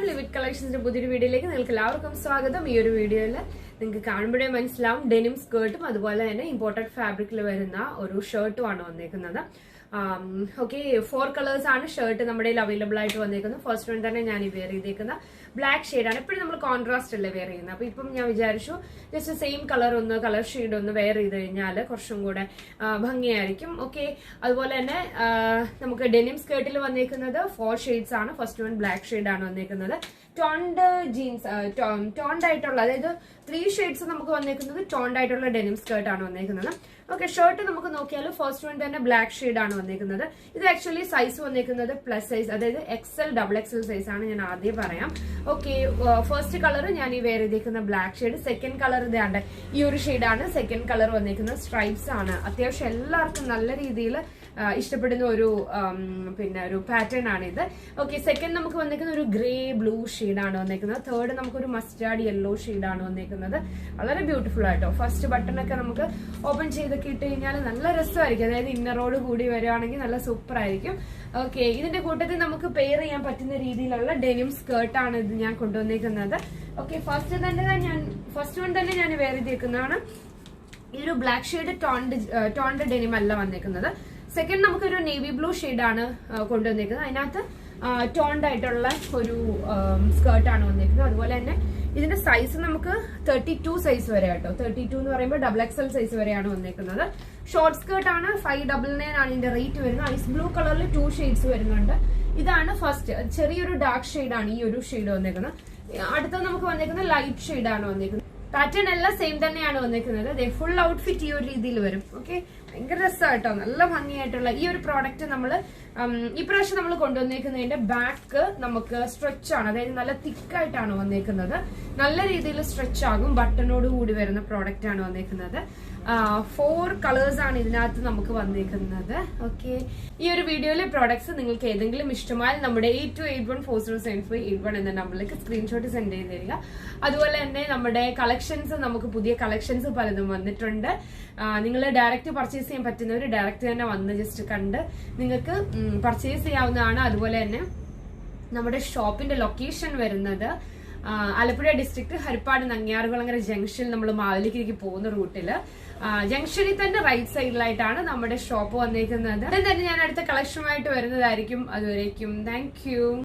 നമസ്കാരം ലിമിറ്റ് കളക്ഷൻസിന്റെ പുതിയൊരു വീഡിയോയിലേക്ക് നിങ്ങൾക്ക് എല്ലാവർക്കും സ്വാഗതം. ഈ ഒരു വീഡിയോയിൽ നിങ്ങൾക്ക് കാണുമ്പോഴേ മനസ്സിലാവും. ഡെനിം സ്കേർട്ടും അതുപോലെ തന്നെ ഇമ്പോർട്ടഡ് ഫാബ്രിക്കിൽ വരുന്ന ഒരു ഷർട്ടും ആണ് വന്നേക്കുന്നത്. ഓക്കെ ഫോർ കളേഴ്സ് ആണ് ഷർട്ട് നമ്മുടെ കയ്യിൽ അവൈലബിൾ ആയിട്ട് വന്നേക്കുന്നത്. ഫസ്റ്റ് വൺ തന്നെ ഞാൻ വെയർ ചെയ്തേക്കുന്ന ബ്ലാക്ക് ഷെയ്ഡാണ് എപ്പോഴും നമ്മൾ കോൺട്രാസ്റ്റ് അല്ലേ വെയർ ചെയ്യുന്നത്. അപ്പൊ ഇപ്പം ഞാൻ വിചാരിച്ചു ജസ്റ്റ് സെയിം കളർ ഒന്ന് കളർ ഷെയ്ഡ് ഒന്ന് വെയർ ചെയ്ത് കഴിഞ്ഞാൽ കുറച്ചും കൂടെ ഭംഗിയായിരിക്കും. ഓക്കെ അതുപോലെ തന്നെ നമുക്ക് ഡെനിം സ്കേർട്ടിൽ വന്നേക്കുന്നത് ഫോർ ഷെയ്ഡ്സ് ആണ്. ഫസ്റ്റ് വൺ ബ്ലാക്ക് ആണ് വന്നേക്കുന്നത്. ടോണ്ട് ജീൻസ് ടോണ്ട് ആയിട്ടുള്ള അതായത് ത്രീ ഷെയ്ഡ്സ് നമുക്ക് വന്നേക്കുന്നത് ടോണ്ട് ആയിട്ടുള്ള ഡെനിം സ്കേർട്ട് ആണ് വന്നേക്കുന്നത്. ഓക്കെ ഷർട്ട് നമുക്ക് നോക്കിയാൽ ഫസ്റ്റ് വൺ തന്നെ ബ്ലാക്ക് ഷെയ്ഡ് ആണ് വന്നേക്കുന്നത്. ഇത് ആക്ച്വലി സൈസ് വന്നേക്കുന്നത് പ്ലസ് സൈസ് അതായത് എക്സൽ ഡബിൾ എക്സൽ സൈസ് ആണ് ഞാൻ ആദ്യം പറയാം. ഓക്കെ ഫസ്റ്റ് കളർ ഞാൻ ഈ വേറെ ചെയ്തേക്കുന്ന ബ്ലാക്ക് ഷെയ്ഡ് സെക്കൻഡ് കളർ ഇതാണ്ട് ഈ ഒരു ഷെയ്ഡാണ് സെക്കൻഡ് കളർ വന്നേക്കുന്നത് സ്ട്രൈപ്സ് ആണ്. അത്യാവശ്യം എല്ലാവർക്കും നല്ല രീതിയിൽ ഇഷ്ടപ്പെടുന്ന ഒരു പിന്നെ ഒരു പാറ്റേൺ ആണ് ഇത്. ഓക്കെ സെക്കൻഡ് നമുക്ക് വന്നേക്കുന്ന ഒരു ഗ്രേ ബ്ലൂ ആണ് വന്നേക്കുന്നത്. തേർഡ് നമുക്കൊരു മസ്റ്റാർഡ് യെല്ലോ ആണ് വന്നേക്കുന്നത്. വളരെ ബ്യൂട്ടിഫുൾ ആയിട്ടോ ഫസ്റ്റ് ബട്ടൺ ഒക്കെ നമുക്ക് ഓപ്പൺ ചെയ്തൊക്കെ ഇട്ട് കഴിഞ്ഞാൽ നല്ല രസമായിരിക്കും. അതായത് ഇന്നറോട് കൂടി വരുവാണെങ്കിൽ നല്ല സൂപ്പർ ആയിരിക്കും. ഓക്കെ ഇതിന്റെ കൂട്ടത്തിൽ നമുക്ക് പെയർ ചെയ്യാൻ പറ്റുന്ന രീതിയിലുള്ള ഡെനിം സ്കേർട്ടാണ് ഇത് ഞാൻ കൊണ്ടുവന്നേക്കുന്നത്. ഓക്കെ ഫസ്റ്റ് തന്നെ ഞാൻ ഫസ്റ്റ് വൺ തന്നെ ഞാൻ വെയർ ചെയ്തേക്കുന്നതാണ്. ഈ ഒരു black shade toned toned denim അല്ല വന്നേക്കുന്നത്. സെക്കൻഡ് നമുക്കൊരു നേവി ബ്ലൂ ആണ് കൊണ്ടുവന്നേക്കുന്നത്. അതിനകത്ത് ടോണ്ടായിട്ടുള്ള ഒരു സ്കേർട്ടാണ് വന്നേക്കുന്നത്. അതുപോലെ തന്നെ ഇതിന്റെ സൈസ് നമുക്ക് തേർട്ടി ടു സൈസ് വരെ കേട്ടോ തേർട്ടി ടു എന്ന് പറയുമ്പോൾ ഡബിൾ എക്സ് എൽ സൈസ് വരെയാണ് വന്നേക്കുന്നത്. ഷോർട്ട് സ്കേർട്ട് ആണ് ഫൈവ് ഡബിൾ നയൻ ആണ് ഇതിന്റെ റേറ്റ് വരുന്നത്. ഐസ് ബ്ലൂ കളറിൽ ടു ഷെയ്ഡ്സ് വരുന്നുണ്ട്. ഇതാണ് ഫസ്റ്റ് ചെറിയൊരു ഡാർക്ക് ഷെയ്ഡാണ് ഈ ഒരു ഷെയ്ഡ് വന്നേക്കുന്നത്. അടുത്ത നമുക്ക് വന്നേക്കുന്നത് ലൈറ്റ് ഷെയ്ഡാണ് വന്നേക്കുന്നത്. പാറ്റേൺ എല്ലാം സെയിം തന്നെയാണ് വന്നിരിക്കുന്നത്. ഫുൾ ഔട്ട്ഫിറ്റ് ഈ ഒരു രീതിയിൽ വരും. ഓക്കെ ഭയങ്കര രസമായിട്ടോ? നല്ല ഭംഗിയായിട്ടുള്ള ഈ ഒരു പ്രോഡക്റ്റ് നമ്മൾ ഇപ്രാവശ്യം നമ്മൾ കൊണ്ടുവന്നേക്കുന്നതിന്റെ ബാക്ക് നമുക്ക് സ്ട്രെച്ച് ആണ്. അതായത് നല്ല തിക്കായിട്ടാണ് വന്നേക്കുന്നത്. നല്ല രീതിയിൽ സ്ട്രെച്ച് ആകും. ബട്ടണോട് കൂടി വരുന്ന പ്രോഡക്റ്റ് ആണ് വന്നേക്കുന്നത്. ഫോർ കളേഴ്സ് ആണ് ഇതിനകത്ത് നമുക്ക് വന്നേക്കുന്നത്. ഓക്കെ ഈ ഒരു വീഡിയോയിലെ പ്രോഡക്ട്സ് നിങ്ങൾക്ക് ഏതെങ്കിലും ഇഷ്ടമായാൽ നമ്മുടെ eight two eight one four zero seven five eight one എന്ന നമ്പറിലേക്ക് സ്ക്രീൻഷോട്ട് സെൻഡ് ചെയ്ത് തരിക. അതുപോലെ തന്നെ നമ്മുടെ കളക്ഷൻസ് നമുക്ക് പുതിയ കളക്ഷൻസ് പലതും വന്നിട്ടുണ്ട്. നിങ്ങൾ ഡയറക്റ്റ് പർച്ചേസ് ചെയ്യാൻ പറ്റുന്നവർ ഡയറക്റ്റ് തന്നെ വന്ന് ജസ്റ്റ് കണ്ട് നിങ്ങൾക്ക് പർച്ചേസ് ചെയ്യാവുന്നതാണ്. അതുപോലെ തന്നെ നമ്മുടെ ഷോപ്പിന്റെ ലൊക്കേഷൻ വരുന്നത് ആലപ്പുഴ ഡിസ്ട്രിക്ട് ഹരിപ്പാട് നങ്ങിയാറുകുളങ്ങര ജംഗ്ഷനിൽ നമ്മൾ മാവലിക്കിലേക്ക് പോകുന്ന റൂട്ടിൽ ജംഗ്ഷനിൽ തന്നെ റൈറ്റ് സൈഡിലായിട്ടാണ് നമ്മുടെ ഷോപ്പ് വന്നേക്കുന്നത്. ഉടൻ തന്നെ ഞാൻ അടുത്ത കളക്ഷനുമായിട്ട് വരുന്നതായിരിക്കും. അതുവരേക്കും. താങ്ക്